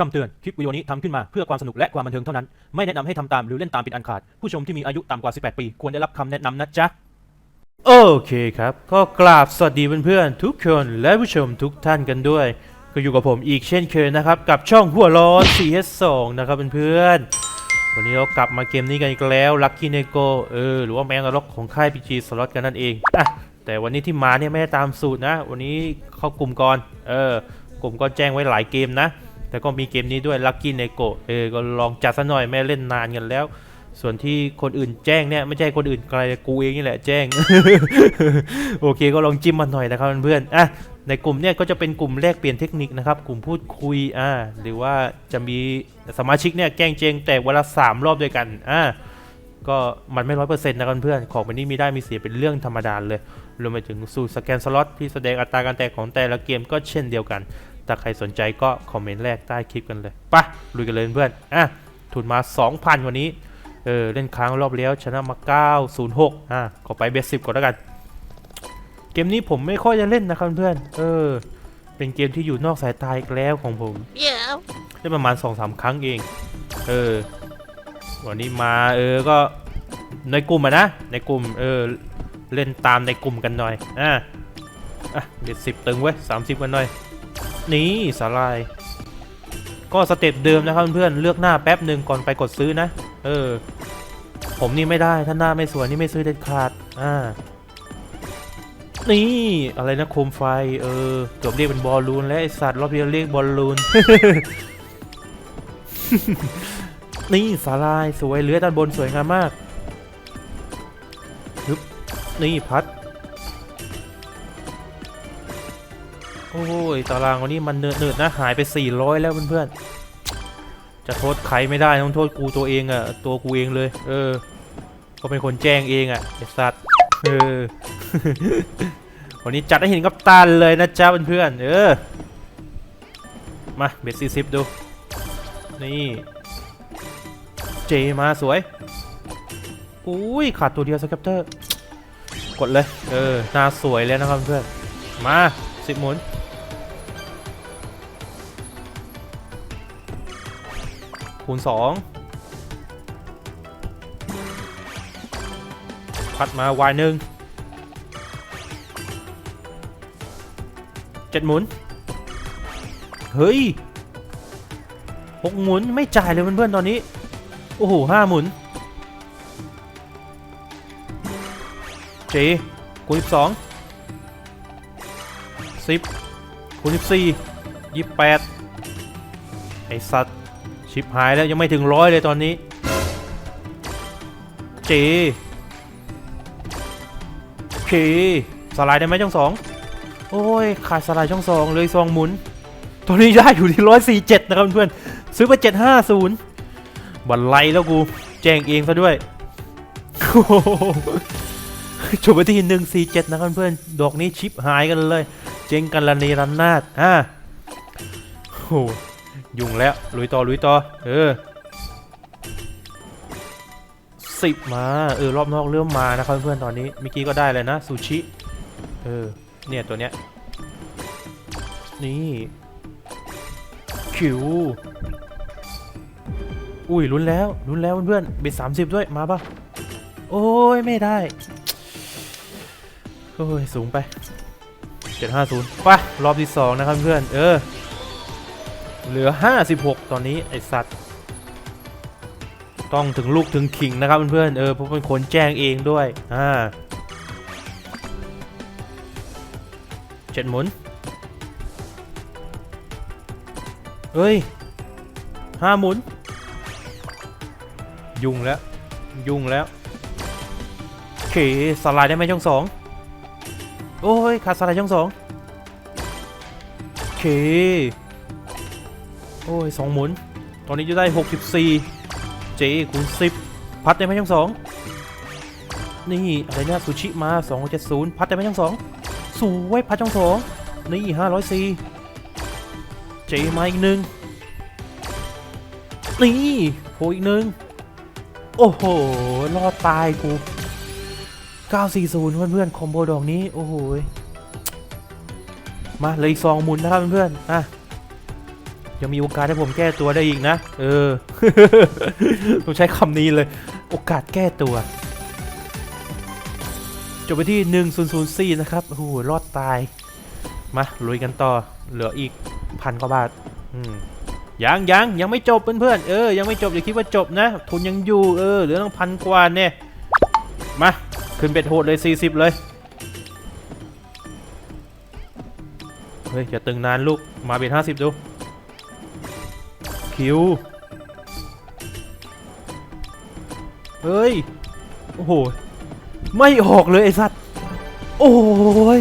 คำเตือน คลิปวิดีโอนี้ทำขึ้นมาเพื่อความสนุกและความบันเทิงเท่านั้น ไม่แนะนำให้ทำตามหรือเล่นตามเป็นอันขาด ผู้ชมที่มีอายุต่ำกว่า 18 ปี ควรได้รับคำแนะนำนะจ๊ะ โอเคครับ ก็กราบสวัสดีเพื่อนๆทุกคนและผู้ชมทุกท่านกันด้วย ก็อยู่กับผมอีกเช่นเคยนะครับ กับช่องหัวร้อน CS2 นะครับเพื่อนๆ วันนี้เรากลับมาเกมนี้กันอีกแล้ว Lucky n e g o เออ หรือว่าแมงกะล็อกของค่าย PG Slot กันนั่นเองอะแต่วันนี้ที่มาเนี่ยไม่ได้ตามสูตรนะ วันนี้เข้ากลุ่มก่อน เออ กลุ่มก็แจ้งไว้หลายเกมนะ แต่ก็มีเกมนี้ด้วย Lucky n e g o เออก็ลองจัดซะหน่อยแม่เล่นนานกันแล้ว ส่วนที่คนอื่นแจ้งเนี่ยไม่ใช่คนอื่นไกลกูเองนี่แหละแจ้ง โอเคก็ลองจิ้มมาหน่อยนะครับเพื่อนๆอะในกลุ่มเนี่ยก็จะเป็นกลุ่มแลกเปลี่ยนเทคนิคนะครับ กลุ่มพูดคุยอ่าหรือว่าจะมีสมาชิกเนี่ยแกล้งเจงแต่วันละสามรอบด้วยกันอ่าก็มันไม่ร้อยเปอร์เซ็นต์นะครับเพื่อนของมันนี้มีได้มีเสียเป็นเรื่องธรรมดาเลยรวมไปถึงสูตรสแกนสล็อตที่แสดงอัตราการแตกของแต่ละเกมก็เช่นเดียวกันถ้าใครสนใจก็คอมเมนต์แรกใต้คลิปกันเลยไปะลุยกันเลยเพื่อนอะทุนมา 2,000 วันนี้ เออ เล่นค้างรอบแล้วชนะมา 906 อะก็ไปเบสสิบก่อนแล้วกัน เกมนี้ผมไม่ค่อยจะเล่นนะครับเพื่อน เออ เป็นเกมที่อยู่นอกสายตาอีกแล้วของผม Yeah. ได้ประมาณ 2-3 ครั้งเอง เออ วันนี้มา เออ ก็ในกลุ่มอะนะ ในกลุ่ม เออ เล่นตามในกลุ่มกันหน่อย อะ อะ เบ็ดสิบตึงเว้ยสามสิบกันหน่อย นี่สาลาย ก็สเต็ปเดิมนะครับเพื่อนๆเลือกหน้าแป๊บหนึ่งก่อนไปกดซื้อนะ เออ ผมนี่ไม่ได้ถ้าหน้าไม่สวยนี่ไม่ซื้อเด็ดขาด อ่า นี่อะไรนะโคมไฟ เออเกือบเรียกเป็นบอลลูนแล้วไอสัตว์รอบเดียวเรียกบอลลูน นี่สาลายสวยเหลือด้านบนสวยงามมากนี่พัด โอ้ยตารางวันนี้มันเนืดๆนะหายไป 400 แล้วเพื่อนๆจะโทษใครไม่ได้ต้องโทษกูตัวเองอะตัวกูเองเลย เออ ก็เป็นคนแจ้งเองอะไอสัตว์เออวันนี้จัดให้เห็นกับตาเลยนะจ๊ะเพื่อนๆเออมาเบสซี่ซิปดู นี่เจมาสวยอุ้ยขาดตัวเดียวสแคปเตอร์ กดเลย เออหน้าสวยแล้วนะครับเพื่อน มาสิบหมุน คูณสองพัดมาวายหนึ่งเจ็ดหมุน เฮ้ยหกหมุนไม่จ่ายเลยเพื่อนๆตอนนี้ โอ้โหห้าหมุนเจคูณสิบสองสิบคูณสิบสี่ยี่สิบแปดไอสัตว ชิปหายแล้วยังไม่ถึงร้อยเลยตอนนี้เจเคสลด์ได้ไหมช่องสองโอ้ยขาดสลด์ช่องสองเลยซองหมุน ตอนนี้ได้อยู่ที่ร้อยสี่เจ็ดนะครับเพื่อนซื้อไปเจ็ดห้าศูนย์บันไลแล้วกูแจ้งเองซะด้วยโอ้โหจบไปที่หนึ่งสี่เจ็ดนะครับเพื่อนดอกนี้ชิปหายกันเลย เจ๊งกันละเนระนนาดอ่าโอ้โห ยุ่งแล้วลุยต่อลุยต่อเออสิบมาเออรอบนอกเริ่มมานะครับเพื่อนตอนนี้เมื่อกี้ก็ได้เลยนะซูชิเออเนี่ยตัวเนี้ยนี่คิวอุ้ยลุ้นแล้วลุ้นแล้วเพื่อนเบ็ดสามสิบด้วยมาปะโอ้ยไม่ได้โอ้ยสูงไปเจ็ดห้าศูนย์ไปรอบที่สองนะครับเพื่อนเออ เหลือ 56 ตอนนี้ไอสัตว์ ต้องถึงลูกถึงขิงนะครับเพื่อนๆเออเพราะเป็นคนแจ้งเองด้วยอ่าเจ็ดหมุนเฮ้ยห้าหมุน ยุ่งแล้ว ยุ่งแล้วโอเคสไลด์ได้ไหมช่องสองโอ้ยขาดสไลด์ช่องสองโอเค โอ้ยสองหมุน ตอนนี้จะได้ 64 เจคูณ10 พัดได้ไหมช่องสองนี่อะไรเนี่ยซูชิมา 270 พัดได้ไหมช่องสองสวยพัดช่องสองนี่504เจมาอีกหนึ่งนี่โผล่อีกหนึ่งโอ้โห รอดตายกู 940 เพื่อนๆ คอมโบดอกนี้ โอ้โห มาเลยอีกสองหมุนนะครับเพื่อนๆ อะ ยังมีโอกาสให้ผมแก้ตัวได้อีกนะ เออต้องใช้คำนี้เลย โอกาสแก้ตัว จบไปที่ 1004 นะครับโอ้โหรอดตาย มาลุยกันต่อ เหลืออีกพันกว่าบาท อืมยังยังยังไม่จบเพื่อนๆเออ ยังไม่จบอย่าคิดว่าจบนะ ทุนยังอยู่เออเหลือตั้งพันกว่าเนี่ย มา ขึ้นเบ็ดโหดเลย 40 เลย เฮ้ยอย่าตึงนานลูก มาเบ็ด50 ดู คิว เฮ้ย โอ้โห ไม่ออกเลยไอ้สัตว์ โอ้ย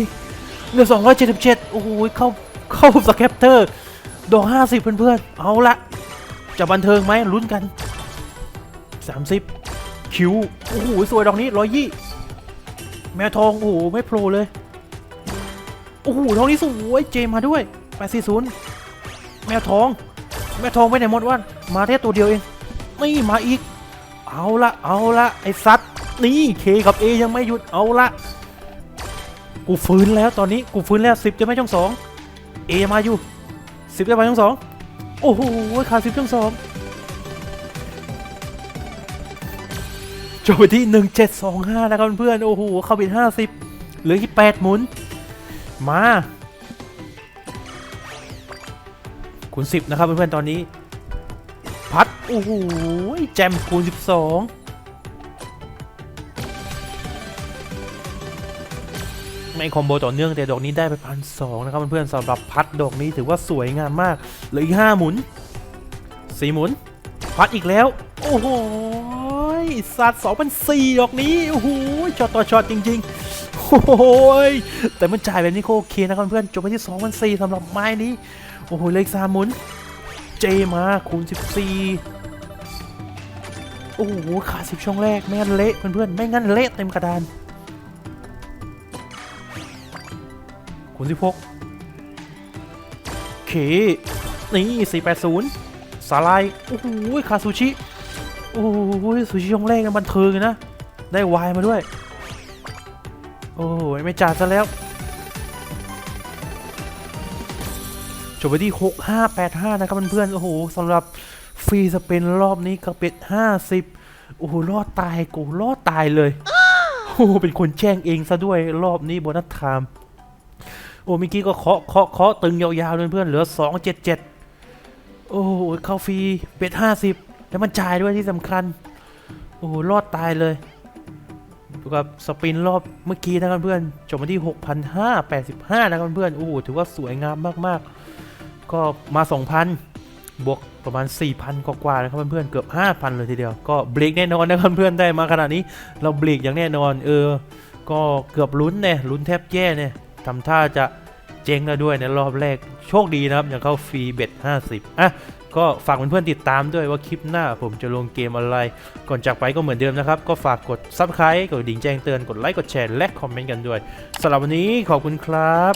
เหลือ277โอ้โหเข้า เข้าสแคปเตอร์ ดอก50เพื่อนๆ เอาละ จะบันเทิงไหมลุ้นกัน30คิว โอ้โห สวยดอกนี้ร้อยยี่ แมวทอง โอ้โห ไม่โผล่เลย โอ้โหดอกนี้สวย เจมาด้วย840แมวทอง แมวทองไปไหนหมดวะมาแค่ตัวเดียวเองนี่มาอีก เอาละเอาละไอ้สัตว์นี่เคกับเอยังไม่หยุดเอาละกูฟื้นแล้วตอนนี้กูฟื้นแล้วสิบจะไม่ช่องสองเอมาอยู่สิบจะไปช่องสองโอ้โหขาดสิบช่องสองจบไปที่หนึ่งเจ็ดสองห้านะครับเพื่อนโอ้โหเข้าบิดห้าสิบเหลือที่แปดหมุนมา คูณสิบนะครับเพื่อนๆตอนนี้ พัดโอ้โหแจมคูณ12ไม่คอมโบต่อเนื่องแต่ดอกนี้ได้ไปพันสองนะครับเพื่อนๆสำหรับพัดดอกนี้ถือว่าสวยงามมากเหลืออีกห้าหมุนสี่หมุน พัดอีกแล้ว โอ้โหสัตว์สองพันสี่ดอกนี้โอ้โหช็อตต่อช็อตจริงๆโอ้โหแต่มันจ่ายแบบนี้โอเคนะครับเพื่อนๆจบไปที่2 0 0 4สำหรับไม้นี้ โอ้โห เลขสามหมุน เจมาคูณ 14 โอ้โห ขาด10ช่องแรก ไม่งั้นเละเพื่อนๆ ไม่งั้นเละเต็มกระดาน คูณ 16เค นี่ 480 สาลาย โอ้โห ขาซูชิ โอ้โห ซูชิช่องแรกนะบันเทิงเลยนะ ได้วายมาด้วย โอ้โห ไม่จ่าซะแล้ว จบไปที่ 6585 นะครับเพื่อนๆโอ้โหสำหรับฟรีสเปนรอบนี้ก็เป็ด50 โอ้โหรอดตายกูรอดตายเลยโอ้โหเป็นคนแจ้งเองซะด้วยรอบนี้โบนัสไทม์โอ้เมื่อกี้ก็เคาะเคาะเคาะตึงยาวๆเลยเพื่อนเหลือ 277 โอ้โหเข้าฟรีเป็ด50 แล้วมันจ่ายด้วยที่สำคัญ โอ้โหรอดตายเลยกับสปินรอบเมื่อกี้นะครับเพื่อนจบมาที่ 6,585 นะครับเพื่อนโอ้โหถือว่าสวยงามมากๆ ก็มา 2,000 บวกประมาณ 4,000 กว่าๆนะครับเพื่อนๆเกือบ 5,000 เลยทีเดียว ก็เบรกแน่นอนนะครับเพื่อนได้มาขนาดนี้เราเบรกอย่างแน่นอน เออ ก็เกือบลุ้นเนี่ยลุ้นแทบแย่เนี่ยทำท่าจะเจ๊งแล้วด้วยในรอบแรกโชคดีนะครับยังเข้าฟรีเบ็ด50 อะก็ฝากเพื่อนๆติดตามด้วยว่าคลิปหน้าผมจะลงเกมอะไร ก่อนจากไปก็เหมือนเดิมนะครับ ก็ฝากกด Subscribe กดดิ่งแจ้งเตือนกดไลค์กดแชร์และคอมเมนต์กันด้วยสำหรับวันนี้ขอบคุณครับ